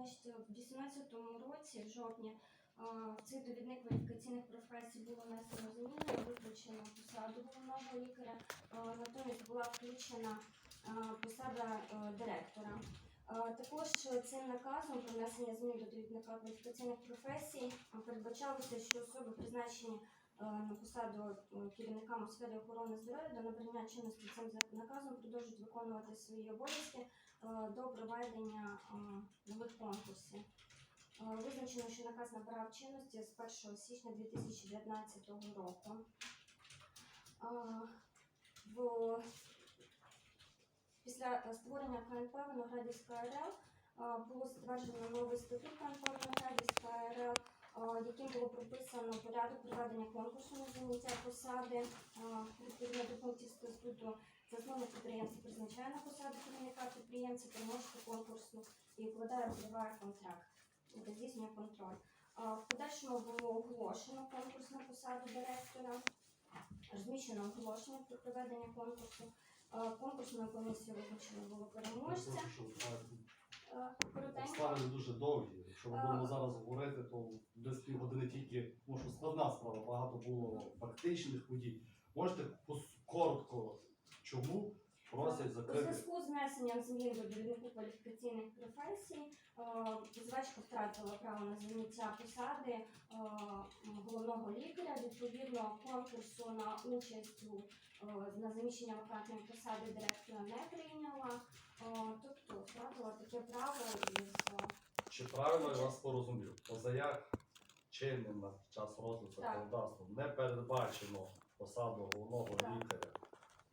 Значить, в 18-му році, в жовтні, в цей довідник кваліфікаційних професій було внесено зміни, виключено посаду головного лікаря, натомість була включена посада директора. Також цим наказом про внесення змін до довідника кваліфікаційних професій передбачалося, що особи призначені на посаду е, керівникам у сфері охорони здоров'я до набрання чинності цим наказом продовжують виконувати свої обов'язки е, до проведення е, нових конкурсів. Е, Визначено, що наказ набирав чинності з 1 січня 2019 року. Е. Після е, створення КНП Виноградівська РЛ е, було затверджено новий статут КНП Виноградівська РЛ, е, яким було прописано порядок проведення конкурсу на заняття посади. Е, Відповідно до пунктів статуту засновник підприємства призначає на посаду керівника підприємця, переможця конкурсу і укладає розриває контракт, та здійснює контроль. В подальшому було оголошено конкурс на посаду директора, розміщено оголошення про проведення конкурсу. Конкурсною комісією визначено було переможця. Обставини дуже довгі. Якщо ми будемо зараз говорити, то десь півгодини тільки, тому що складна справа, багато було фактичних подій. Можете коротко, чому просять У закрити? зв'язку з внесенням змін до довіднику кваліфікаційних професій е, втратила право на заняття посади е, головного лікаря. Відповідно, конкурсу на участь у е, на заміщення вакантної посади директора не прийняла. Е, Тобто втратила таке право із е, Чи правильно я вас порозумів? Позаяк чинним на час розгляду законодавства не передбачено посаду головного Так. лікаря,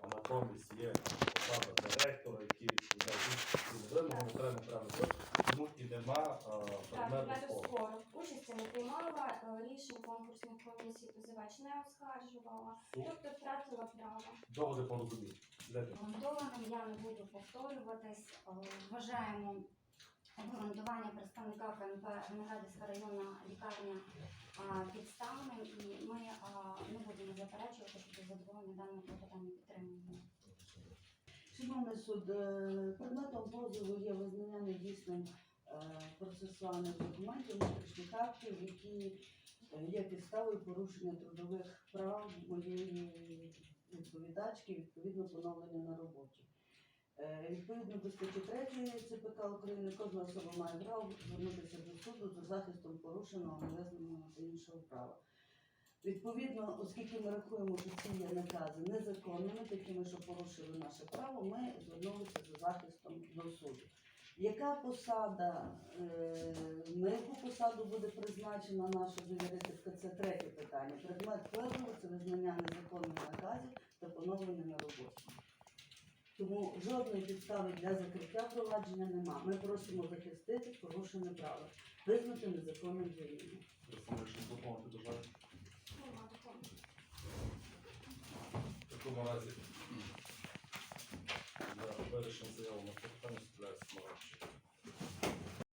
а натомість є посада директора, який відповідає вимогам окремо прямо тому і нема а, предмету спору. Участі не приймала, е, рішень конкурсних комісій позивач не оскаржувала, тобто втратила право. доводи порозумів. Обґрунтованим я не буду повторюватись. Е, Вважаємо обґрунтування представника КНП Виноградівська районна лікарня а, підставним і ми не будемо заперечувати, що задоволення даного клопотання підтримуємо. Шановний суд, е, предметом позову є визнання недійсним е, процесуальних документів, внутрішніх актів, які е, є підставою порушення трудових прав моєї відповідачки, відповідно поновлення на роботі. Е, Відповідно до статті 3 ЦПК України, кожна особа має право звернутися до суду за захистом порушеного невизнаного та іншого права. Відповідно, оскільки ми рахуємо, є накази незаконними, такими, що порушили наше право, ми звернулися за захистом до суду. Яка посада, е, на яку посаду буде призначена наша довірительська, це третє питання. Предмет позову це визнання незаконних наказів та поновлення на роботі. Тому жодної підстави для закриття провадження нема. Ми просимо захистити порушене право, визнати незаконним звільнення. В такому разі вирішимо заяву на питання стріляється на